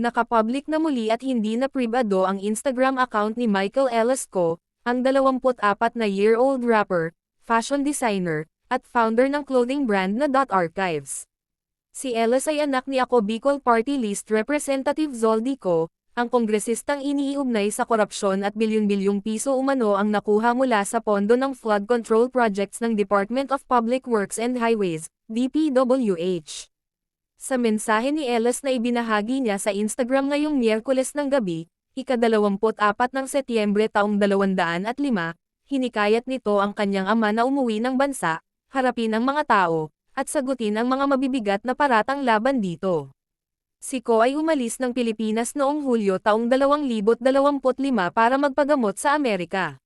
Nakapublic na muli at hindi na pribado ang Instagram account ni Michael Elasco, ang 24 na year-old rapper, fashion designer, at founder ng clothing brand na Dot Archives. Si Elas ay anak ni Ako Bicol Party List Representative Zoldico, ang kongresistang iniiugnay sa korupsyon at bilyon-bilyong piso umano ang nakuha mula sa pondo ng flood control projects ng Department of Public Works and Highways, DPWH. Sa mensahe ni Ellis na ibinahagi niya sa Instagram ngayong Miyerkules ng gabi, ika-24 ng Setyembre taong 205, hinikayat nito ang kanyang ama na umuwi ng bansa, harapin ang mga tao, at sagutin ang mga mabibigat na paratang laban dito. Si Ko ay umalis ng Pilipinas noong Hulyo taong 2025 para magpagamot sa Amerika.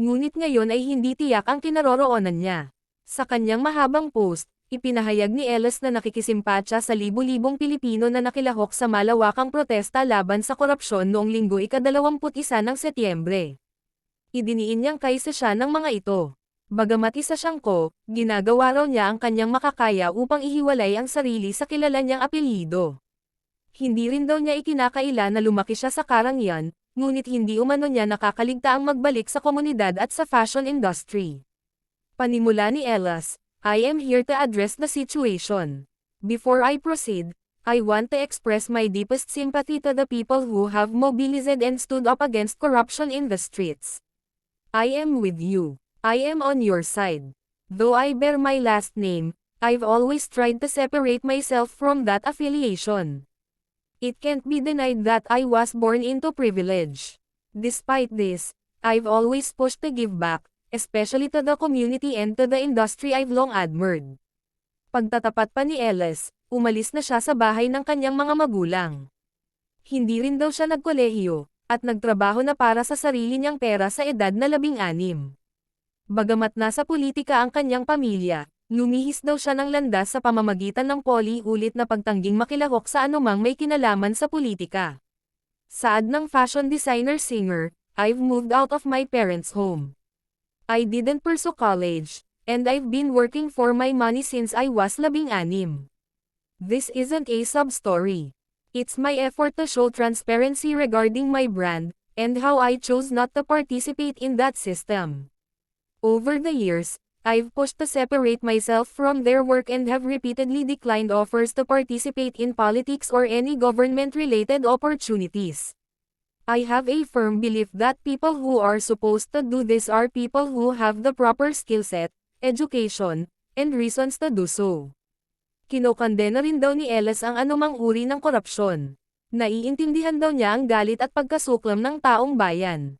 Ngunit ngayon ay hindi tiyak ang kinaroroonan niya. Sa kanyang mahabang post, ipinahayag ni Ellis na nakikisimpatsa sa libu-libong Pilipino na nakilahok sa malawakang protesta laban sa korupsyon noong linggo ika-21 ng Setyembre. Idiniin niyang kaisa siya ng mga ito. Bagamat isa siyang ko, ginagawa raw niya ang kanyang makakaya upang ihiwalay ang sarili sa kilala niyang apelyido. Hindi rin daw niya ikinakaila na lumaki siya sa Karangyan, ngunit hindi umano niya nakakaligtaang magbalik sa komunidad at sa fashion industry. Panimula ni Ellis, I am here to address the situation. Before I proceed, I want to express my deepest sympathy to the people who have mobilized and stood up against corruption in the streets. I am with you. I am on your side. Though I bear my last name, I've always tried to separate myself from that affiliation. It can't be denied that I was born into privilege. Despite this, I've always pushed to give back, especially to the community and to the industry I've long admired. Pagtatapat pa ni Ellis, umalis na siya sa bahay ng kanyang mga magulang. Hindi rin daw siya nagkolehiyo, at nagtrabaho na para sa sarili niyang pera sa edad na labing anim. Bagamat nasa politika ang kanyang pamilya, lumihis daw siya ng landas sa pamamagitan ng poli-ulit na pagtangging makilahok sa anumang may kinalaman sa politika. Saad ng fashion designer-singer, I've moved out of my parents' home. I didn't pursue college, and I've been working for my money since I was labing anim. This isn't a sub-story. It's my effort to show transparency regarding my brand, and how I chose not to participate in that system. Over the years, I've pushed to separate myself from their work and have repeatedly declined offers to participate in politics or any government-related opportunities. I have a firm belief that people who are supposed to do this are people who have the proper skill set, education, and reasons to do so. Kinokandena rin daw ni Ellis ang anumang uri ng korupsyon. Naiintindihan daw niya ang galit at pagkasuklam ng taong bayan.